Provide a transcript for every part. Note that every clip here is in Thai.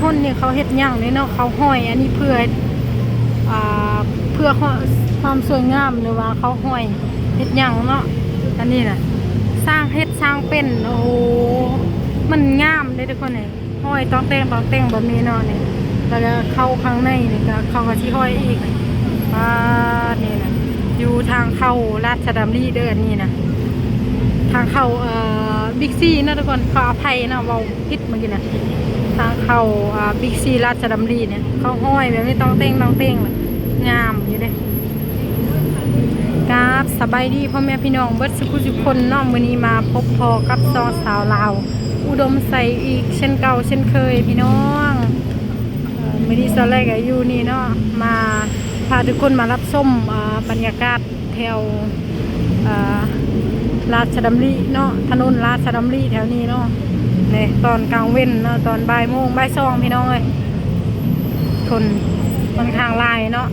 คนเนี่ยเขาเฮ็ดหยังเนี่ยเนาะเขาห้อย อันนี้เพื่ออ่าเพื่อความสวยงามหรือว่าเขาห้อยเฮ็ดหยังเนาะอันนี้น่ะสร้างเฮ็ดสร้างเป็นโอ้โหมันงามเลยทุกคนเนี่ยห้อยต้องแต่งต้องแต่งแบบนี้เนาะเนี่ยแล้วก็เข้าข้างในนี่ก็เข้ากับที่ห้อยอีกป้านี่นะอยู่ทางเข้าราชดำรีเด้อนี่นะทางเข้าเอ่อบิ๊กซีนะทุกคนขออภัยนะเว้าผิดเมื่อกี้นะ ทางเข้าอ่าบิ๊กซีราชดำรีเนี่ยเขาห้อยแบบนี้ต้องแต่งต้องแต่งเลยงามอยู่เด้ครับสบายดีพ่อแม่พี่น้องเบิร์ดสุขุสุคนน้องมื้อนี้มาพบพอกับซอสาวลาว อุดมใส่อีกเช่นเก่าเช่นเคยพี่น้องมือนี้ตอนแรกอยู่นี่เนาะมาพาทุกคนมารับส้มบรรยากาศแถวอ่าราชดำริเนาะถนนราชดำริแถวนี้เนาะ นี่ตอนกลางเว้นเนาะตอนบ่ายโมงบ่ายสองพี่น้องเอ้ยคนค่อนข้างลายเนาะ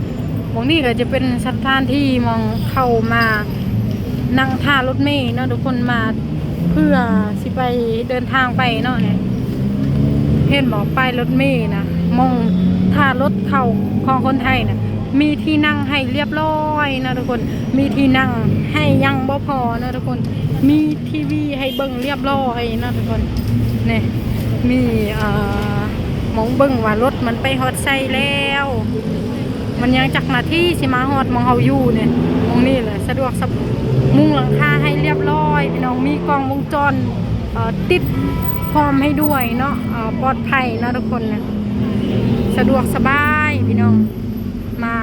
หมองนี่ก็จะเป็นสถานที่มองเข้ามานั่งท่ารถเมล์เนาะทุกคนมาเพื่อสิไปเดินทางไปเนาะเนี่ยเห็นบอกป้ายรถเมล์นะมองท่ารถเข้าของคนไทยนะมีที่นั่งให้เรียบร้อยนะทุกคน มีที่นั่งให้ยังบ่พอนะทุกคน มีทีวีให้เบิ่งเรียบร้อยนะทุกคน นี่ยมีเอ่อมองเบิ่งว่ารถมันไปฮอดไซแล้ว มันยังจักหน้าที่สิมาฮอดมองเฮาอยู่เนี่ยมองนี่แหละสะดวกสบมุงหลังคาให้เรียบร้อยพี่น้องมีกล้องวงจรติดพร้อมให้ด้วยเนาะปลอดภัยนะทุกคนนะสะดวกสบายพี่น้องมา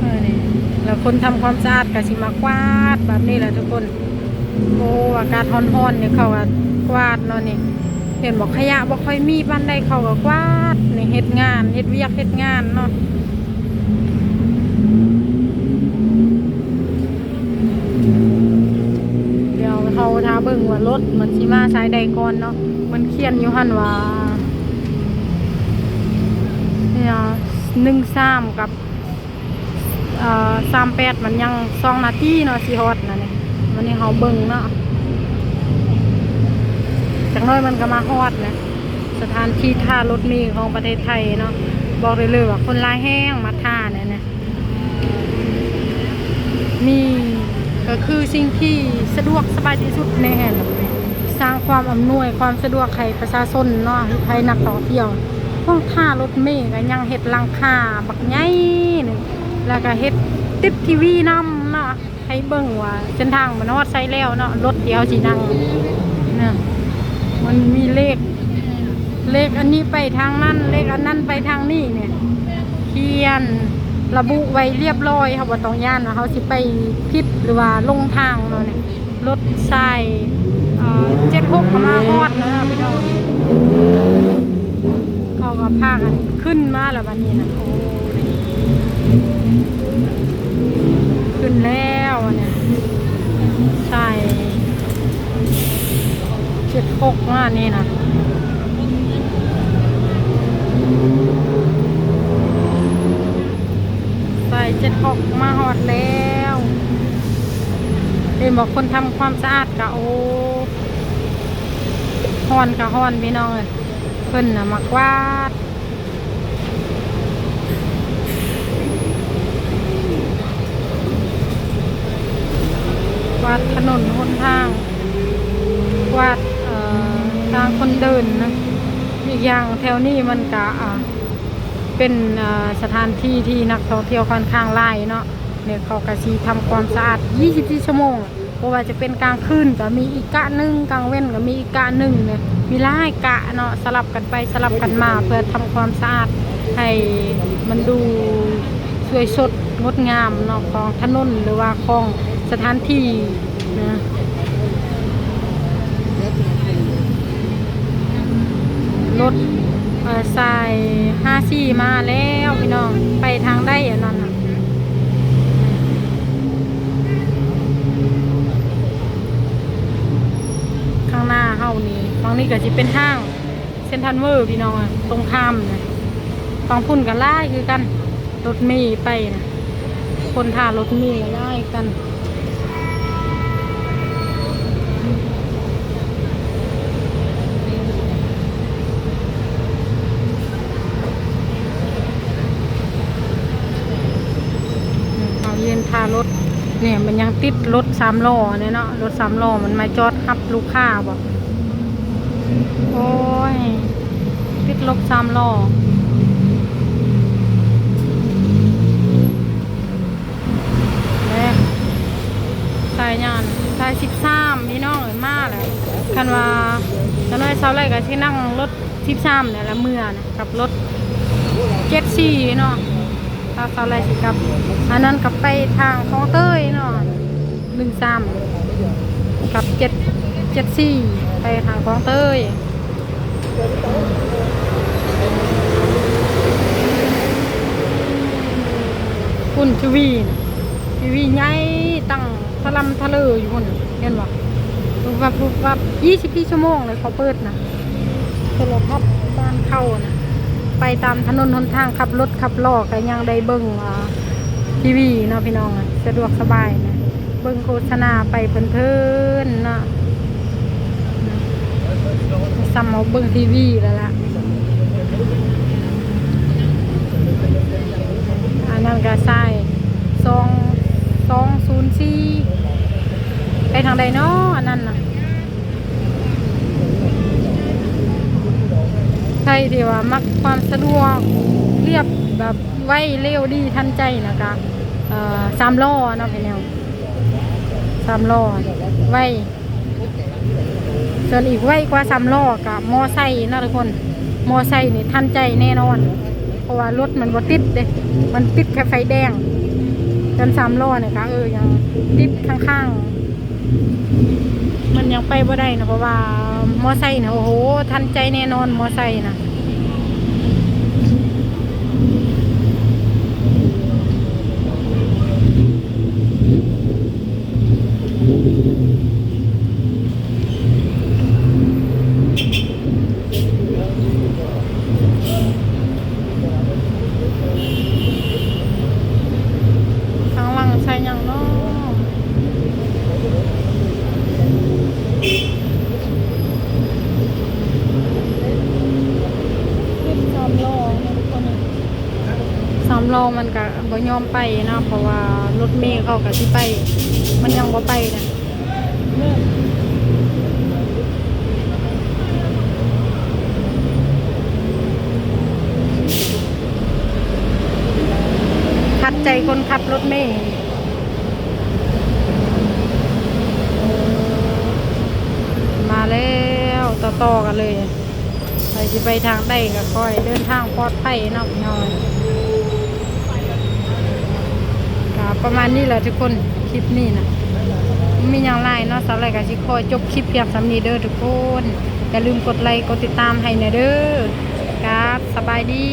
เออนี่แล้วคนทำความสะอาดก็สิมากวาดแบบนี้แหละทุกคน โอ้อากาศร้อนๆเนี่ยเขาก็กวาดเนาะนี่เห็นบอกขยะบ่ค่อยมีบ้านใดเขาก็กวาดนี่เฮ็ดงานเฮ็ดเวียกเฮ็ดงานเนาะเดี๋ยวเขาท้าเบิ่งว่ารถมันสิมาสายใดก่อนเนาะมันเขียนอยู่หั่นว่าเนี่ยหนึ่งสามกับเอ่อสามแปดมันยังสองนาทีเนาะสิฮอดนะเนี่ย วันนี้เขาเบิ่งเนาะจากน้อยมันก็มาฮอดนะสถานที่ท่ารถมล์ของประเทศไทยเนาะบอกเลยเลยว่าคนร้ายแห้งมาท่าเนี่ยนะมีก็คือสิ่งที่สะดวกสบายที่สุดในแห่งสร้างความอำนวยความสะดวกให้ประชาชนเนาะให้นักท่องเที่ยวพวกท่ารถเมล์ก็ยังเฮ็ดลังคาบักใหญ่หนึงแล้วก็เฮ็ดติดทีวีนำเนา ให้เบิ่งว่าเส้นทางมันฮอดไซแล้วเนาะรถเดียวสินั่งเนี่ยมันมีเลข เลขอันนี้ไปทางนั้นเลขอันนั้นไปทางนี้เนี่ยเขียนระบุไว้เรียบร้อยเขาบอกต้องย่านว่าเขาสิไปผิดหรือว่าลงทางเนาะเนี่ยรถใส่เจ็ดหกมาฮอดนะพี่น้องเขาก็พากันขึ้นมาแล้ววันนี้นะโอ้ขึ้นแล้วเนี่ยใส่ เจ็ดหกมานี่นะใส่เจ็ดหกมาหอดแล้วเห็นบอกคนทำความสะอาดกะโอ้ฮอนกะฮอนพี่น้องเลยเพิ่นนะมากวาดวาดถนนหนทางวาด ทางคนเดินนะอีกอย่างแถวนี้มันกะเป็นสถานที่ที่นักท่องเที่ยวค่อนข้างหลายเนาะเนี่ยเขากะสีทำความสะอาด 24 ชั่วโมงเพราะว่าจะเป็นกลางคืนก็มีอีกกะหนึ่งกลางเว้นก็มีอีกกะหนึ่งเนี่ยมีหลายกะเนาะสลับกันไปสลับกันมาเพื่อทำความสะอาดให้มันดูสวยสดงดงามเนาะของถนนหรือว่าของสถานที่นะ ถเอ่อสายห้าสี่มาแล้วพี่น้อง ไปทางได้อันนั้นน่ะข้างหน้าเฮานี่ฝั่งนี้ก็จะเป็นห้าง เซนทันเวอร์พี่น้องอะตรงข้ามนะฝั่งพุ่นกันไล่คือกัน รถเมย์ไปนะคนท่ารถเมย์ไล่กันน ติดรถสามล้อเนี่ยเนาะรถสามล้อมันมาจอดทับลูกค้าบ่โอ้ย ติดรถสามล้อเด้สายานสายสิบสามพี่น้องเอ้ยมาแล้วคันว่าตอนน้อยเช้าไรก็ที่นั่งรถสิบสามเนี่ยละเมื่อนะกับรถเจ็ดสี่เนาะถ้าเขาไรสิกับ อันนั้นกับไปทางคลองเต้ยเนาะ หนึ่งสามกับเจ็ดเจ็ดสี่ไปทางคลองเต้ยคุณชวีนชวีใหญ่ตั้งทะลำทะเลอยู่คนเห็นบ่รูปวับรูปวับยี่สิบสี่ชั่วโมงเลยเขาเปิดนะโทรทัศน์บ้านเข้านะไปตามถนนหนทางขับรถขับลอก็ยังได้เบิ่งอ่าทีวีเนาะพี่น้องสะดวกสบายนะ เบิ่งโฆษณาไปเพลินๆเนาะซ้ำเอาเบิ่งทีวีแล้วล่ะอันนั้นก็ใช่สองสองศูนย์สี่ไปทางใดเนาะอันนั้นน่ะใช่ที่ว่ามักความสะดวกเรียบแบบไวเร็วดีทันใจนะคะสามล้อเนาะพี่แนว สามล้อไวส่วนอีกไวกว่าสามล้อกับมอไซค์นาะทุกคน มอไซค์นี่ทันใจแน่นอน เพราะว่ารถมันบ่ติดเด้มันติดแค่ไฟแดงจนสามล้อเนี่ยค่ะเออยังติดข้างๆ มันยังไปบ่ได้นะเพราะว่ามอไซค์นะโอ้โหทันใจแน่นอนมอไซค์นะข้างหลังใช่ยังเนาะ ขึ้นสามโลนะทุกคน สามโลมันก็บ่ยอมไปนะเพราะว่ารถเมล์เขาก็สิไป มันยังบ่ไปนะขัดใจคนขับรถเมล์มาแล้วต่อๆกันเลยไปจะไปทางใดก็ค่อยเดินทางปลอดภัยเนาะพี่น้องก็ ประมาณนี้แหละทุกคนคลิปนี้นะมีอย่างไรเนาะสำหรับการชิคอยจบคลิปเพียงสำนีเด้อทุกคนอย่าลืมกดไลค์กดติดตามให้หนะเด้อครับสบายดี